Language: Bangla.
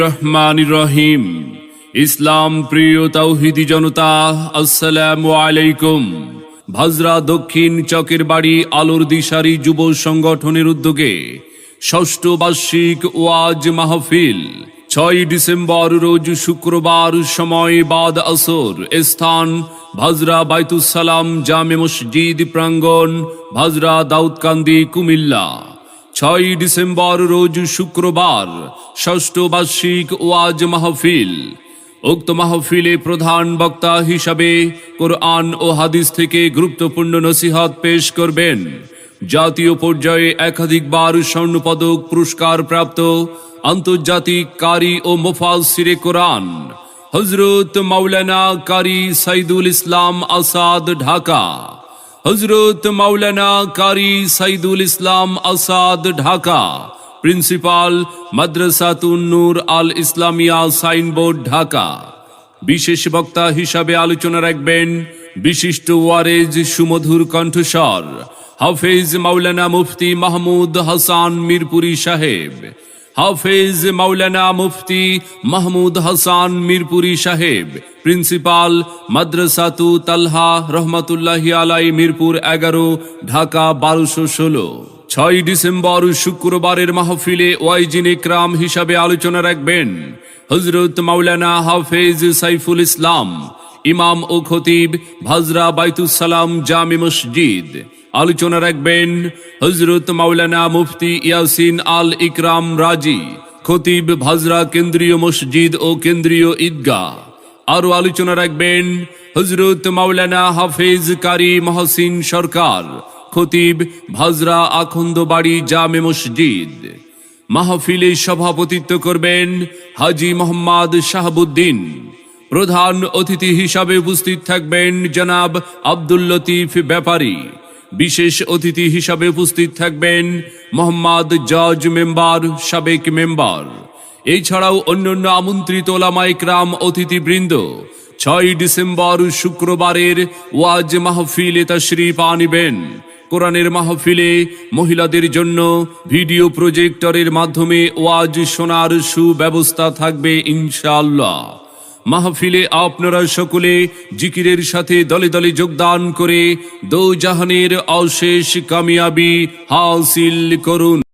রহমান রহিম ইসলাম প্রিয় তাওহিদি জনতা, আসসালামু আলাইকুম। ভাজরা দক্ষিণ চকের বাড়ি আলোর দিশারি যুব সংগঠনের উদ্যোগে ষষ্ঠ বার্ষিক ওয়াজ মাহফিল, ছয় ডিসেম্বর রোজ শুক্রবার সময় বাদ আসর স্থান ভাজরা বাইতুসালাম জামে মসজিদ প্রাঙ্গণ, ভাজরা দাউদকান্দি কুমিল্লা। ছয় ডিসেম্বর রোজ শুক্রবার, ষষ্ঠ বার্ষিক ওয়াজ মাহফিল। উক্ত মাহফিলে প্রধান বক্তা হিসাবে কোরআন ও হাদিস থেকে গুরুত্বপূর্ণ নসিহত পেশ করবেন। জাতীয় পর্যায়ে একাধিকবার স্বর্ণপদক পুরস্কার প্রাপ্ত আন্তর্জাতিক কারি ও মোফাল সিরে কোরআন। হজরত মাওলানা কারি সাইদুল ইসলাম আসাদ, ঢাকা। হজরত মাওলানা কারি সাইদুল ইসলাম আসাদ ঢাকা, প্রিন্সিপাল মাদ্রাসাতুন নূর আল ইসলামিয়া সাইনবোর্ড ঢাকা। বিশেষ বক্তা হিসাবে আলোচনা রাখবেন বিশিষ্ট ওয়ারেজ সুমধুর কণ্ঠস্বর হাফেজ মাওলানা মুফতি মাহমুদ হাসান মিরপুরি সাহেব। হাফেজ মাওলানা মুফতি মাহমুদ হাসান মিরপুরি সাহেব, প্রিন্সিপাল মাদ্রাসাতু তালহা রহমাতুল্লাহ আলাই মিরপুর এগারো, ঢাকা বারোশো ষোলো। ছয় ডিসেম্বর শুক্রবারের মাহফিলে ওয়াইজিন ইকরাম হিসাবে আলোচনা রাখবেন হজরত মাওলানা হাফেজ সাইফুল ইসলাম। ইমাম ও খতিব ভাজরা বাইতুসালাম জামি মসজিদ। আলোচনা রাখবেন হজরত মাওলানা মুফতি ইয়াসিন আল ইকরাম রাজি, খতিব ভাজরা কেন্দ্রীয় মসজিদ ও কেন্দ্রীয় ঈদগাহ। আরও আলোচনা রাখবেন হজরত মাওলানা হাফেজ কারি মহসিন সরকার, খতিব ভাজরা আখন্দ বাড়ি জামে মসজিদ। মাহফিলে সভাপতিত্ব করবেন হাজি মোহাম্মদ শাহাবুদ্দিন। প্রধান অতিথি হিসাবে উপস্থিত থাকবেন জনাব আব্দুল লতিফ ব্যাপারী। বিশেষ অতিথি হিসাবে উপস্থিত থাকবেন মোহাম্মদ জজ মেম্বার, সাবেক মেম্বার। এছাড়াও অন্যান্য আমন্ত্রিত ওলামাইকরাম অতিথিবৃন্দ, ছয় ডিসেম্বর শুক্রবারের ওয়াজ মাহফিলে তশরিফ আনিবেন। কোরআনের মাহফিলে মহিলাদের জন্য ভিডিও প্রজেক্টরের মাধ্যমে ওয়াজ শোনার সুব্যবস্থা থাকবে ইনশাআল্লাহ। মাহফিলে আপনারা সকলে জিকিরের সাথে দলে দলে যোগদান করে দৌজাহানের অশেষ কামিয়াবি হাসিল করুন।